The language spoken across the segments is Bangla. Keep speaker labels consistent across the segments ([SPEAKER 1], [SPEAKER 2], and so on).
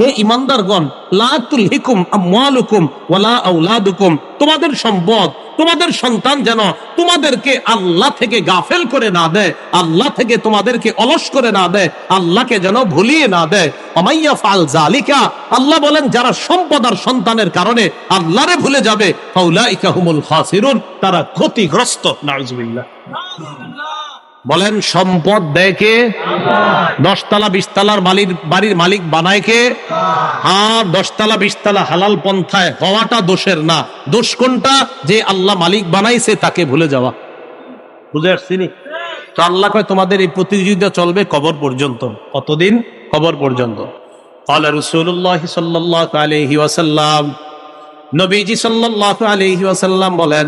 [SPEAKER 1] হে ইমানদারগণ, লা তুলহিকুম আমওয়ালুকুম ওয়ালা আওলাদুকুম। তোমাদের সম্পদ, তোমাদের সন্তান যেন তোমাদেরকে আল্লাহ থেকে গাফেল করে না দেয়, আল্লাহ থেকে তোমাদেরকে অলস করে না দেয়, আল্লাহকে যেন ভুলিয়ে না দেয়। অমাইয়া ফাল জালিকা আল্লাহ বলেন, যারা সম্পদ আর সন্তানের কারণে আল্লাহরে ভুলে যাবে, ফাউলাইকা হুমুল খাসিরুন, তারা ক্ষতিগ্রস্ত নাউজুবিল্লাহ। বলেন সম্পদ দেয় কে দশতলা বিশতলার মালির বাড়ির মালিক বানায় কে হ্যাঁ দশতলা বিশতলা হালাল পন্থায় হওয়াটা দোষের না দোষ কোনটা যে আল্লাহ মালিক বানাইছে তাকে ভুলে যাওয়া বুঝে আসছি নি? তো আল্লাহ কয় তোমাদের এই প্রতিযোগিতা চলবে কবর পর্যন্ত কতদিন কবর পর্যন্ত قال رسول الله صلى الله عليه وسلم নবীজি সাল্লাল্লাহু আলাইহি ওয়াসাল্লাম বলেন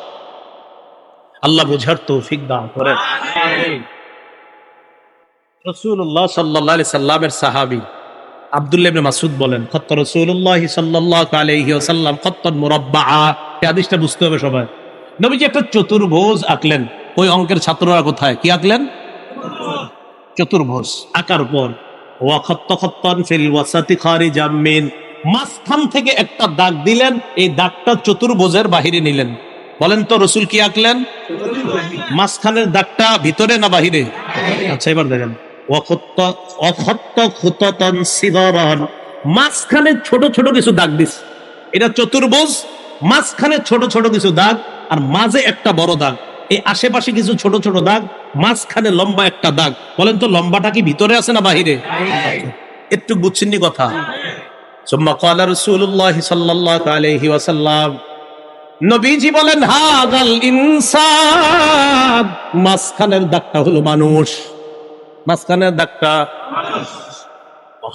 [SPEAKER 1] আল্লাহ বুঝার তৌফিক দান করেন। রসুল্লাহ সাল্লাহ সাল্লামের সাহাবি আব্দুল্লাহ ইবনে মাসুদ বলেন খত্ত রসুল্লাহ সাল্লাল্লাহু আলাইহি ওয়াসাল্লাম খত্তন মুরাব্বা এই হাদিসটা বুঝতে হবে সবাই। নবীজি একটা চতুর্ভুজ আঁকলেন। ওই অঙ্কের ছাত্ররা কোথায়? কি আঁকলেন? চতুর্ভুজ আঁকার পর ওয়াখত্ত খত্তন ফিল ওয়াসাতি খারিজাম মাঝখান থেকে একটা দাগ দিলেন এই দাগটা চতুর্ভুজের বাহিরে নিলেন। বলেন তো রসুল কি আঁকলেন? মাঝখানের দাগটা ভিতরে না বাহিরে? আচ্ছা এবার দেখেন। মাঝখানে ছোট ছোট কিছু দাগ দিস। এটা চতুর্ভুজ মাঝখানে ছোট ছোট কিছু দাগ আর মাঝে একটা বড় দাগ। এই আশেপাশে কিছু ছোট ছোট দাগ মাঝখানে লম্বা একটা দাগ। বলেন তো লম্বাটা কি ভিতরে আছে না বাহিরে? একটু বুঝছেননি কথা। সুম্মা রাসূলুল্লাহ সাল্লাল্লাহু আলাইহি ওয়াসাল্লাম নবীজি বলেন, হাদাল ইনসান। মাঝখানের দাগটা হলো মানুষ। মাঝখানের দাগটা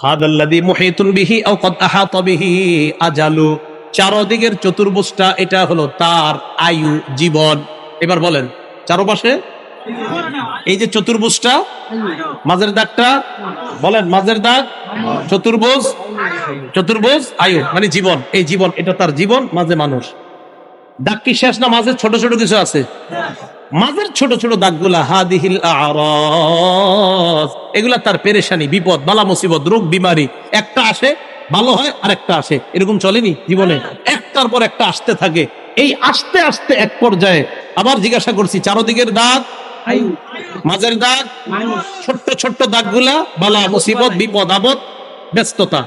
[SPEAKER 1] হাদাল্লাযী মুহিতুন বিহি আও কদ আহাতা বিহি আজালু। চারদিকের চতুর্ভুজটা এটা হলো তার আয়ু, জীবন। এবার বলেন, চারপাশে এই যে চতুর্ভুজটা, মাঝের দাগটা, বলেন, মাঝের দাগ, চতুর্ভুজ চতুর্ভুজ, আয়ু মানে জীবন। এই জীবন, এটা তার জীবন, মাঝে মানুষ। দাগ কি শেষ না? মাঝের ছোট ছোট কিছু আছে। মাঝের ছোট ছোট দাগগুলা, হাদিহিল আরাস এগুলা তার পেরেশানি, বিপদ, বালা মুসিবত, রোগ, বিমারি। একটা আসে, ভালো হয় আর একটা আসে। এরকম চলেনি জীবনে? একটার পর একটা আসতে থাকে। এই আসতে আসতে এক পর্যায়ে আবার জিজ্ঞাসা করছি, চারদিকের দাগ, মাঝের দাগ, ছোট্ট ছোট্ট দাগগুলা, বালা মুসিবত, বিপদ, আপদ, ব্যস্ততা।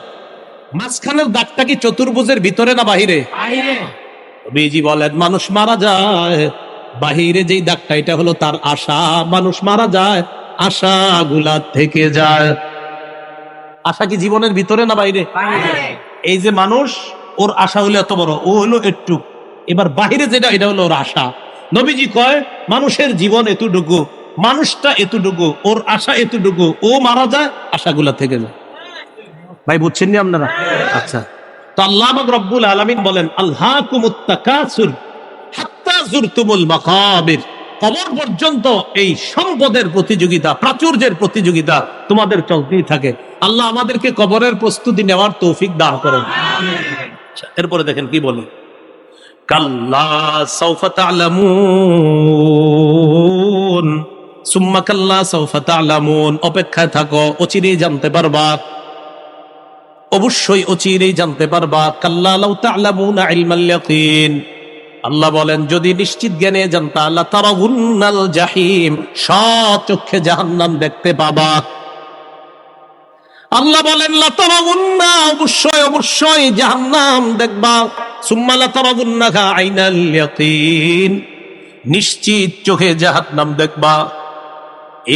[SPEAKER 1] মাঝখানের দাগটা কি চতুর্ভুজের ভিতরে না বাহিরে? বিজি বলেন, মানুষ মারা যায়। বাহিরে যেই দাগটা এটা হলো তার আশা। মানুষ মারা যায়, আশা গুলা থেকে যায়। আশা কি জীবনের ভিতরে না বাইরে? এই যে মানুষ, ওর আশা হলো এত বড়, ও হলো একটু। এবার বাহিরে যেটা, এটা হলো ওর আশা। নবীজি কয়, মানুষের জীবন এতটুকু, মানুষটা এতটুকু, ওর আশা এতটুকু, ও মারা যায় আশাগুলা থেকে যায়। ভাই, বুঝছেন নি আপনারা? আচ্ছা। তো আল্লাহ রব্বুল আলামিন বলেন আল্লাহ কুমুত্তাকাসুর কবর পর্যন্ত এই সম্পদের প্রতিযোগিতা প্রাচুর্যের প্রতিযোগিতা তোমাদের চলতেই থাকে। আল্লাহ আমাদেরকে কবরের প্রস্তুতি নেওয়ার তৌফিক দান করেন। আচ্ছা, এরপরে দেখেন কি বলে কাল্লা সাউফা তা'লামুন। সুম্মা কাল্লা সাউফা তা'লামুন। অপেক্ষায় থাকো অচিরেই জানতে পারবা। অবশ্যই অচিরেই জানতে পারবা আল্লাহ বলেন, যদি নিশ্চিত জ্ঞানে জানতা আল্লাহ তারা উন্নাল জাহিম জাহান্নাম দেখতে পাবা। আল্লাহ বলেন লাতারাউন্না অবশ্যই অবশ্যই জাহান্নাম দেখবা। সুম্মা লাতারাউন্না আইনাল ইয়াকিন। নিশ্চিত চোখে জাহান্নাম দেখবা।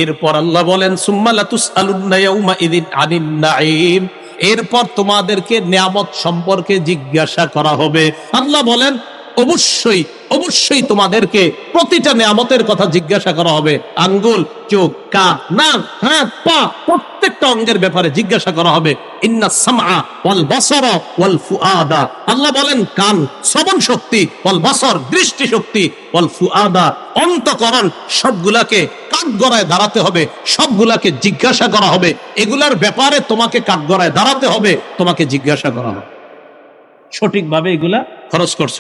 [SPEAKER 1] এরপর আল্লাহ বলেন, সুম্মা লাতুসআলুন্না ইয়াউমা ইদিন আনিন নাঈম। এরপর তোমাদেরকে নিয়ামত সম্পর্কে জিজ্ঞাসা করা হবে। আল্লাহ বলেন, অবশ্যই অবশ্যই তোমাদেরকে প্রতিটা নিয়ামতের কথা জিজ্ঞাসা করা হবে। আঙ্গুল, চোখ, কান, নাক, হাত, পা, প্রত্যেকটা অঙ্গের ব্যাপারে জিজ্ঞাসা করা হবে। ইন্না সামআ ওয়াল বাসারা ওয়াল ফুআদা। আল্লাহ বলেন, কান শ্রবণ শক্তি, ওয়াল বাসর দৃষ্টি শক্তি, ওয়াল ফুআদা, অন্তকরণ সবগুলাকে কাঠগড়ায় দাঁড়াতে হবে, সবগুলাকে জিজ্ঞাসা করা হবে এগুলার ব্যাপারে তোমাকে কাঠগড়ায় দাঁড়াতে হবে, তোমাকে জিজ্ঞাসা করা হবে সঠিকভাবে এগুলা খরচ করছ?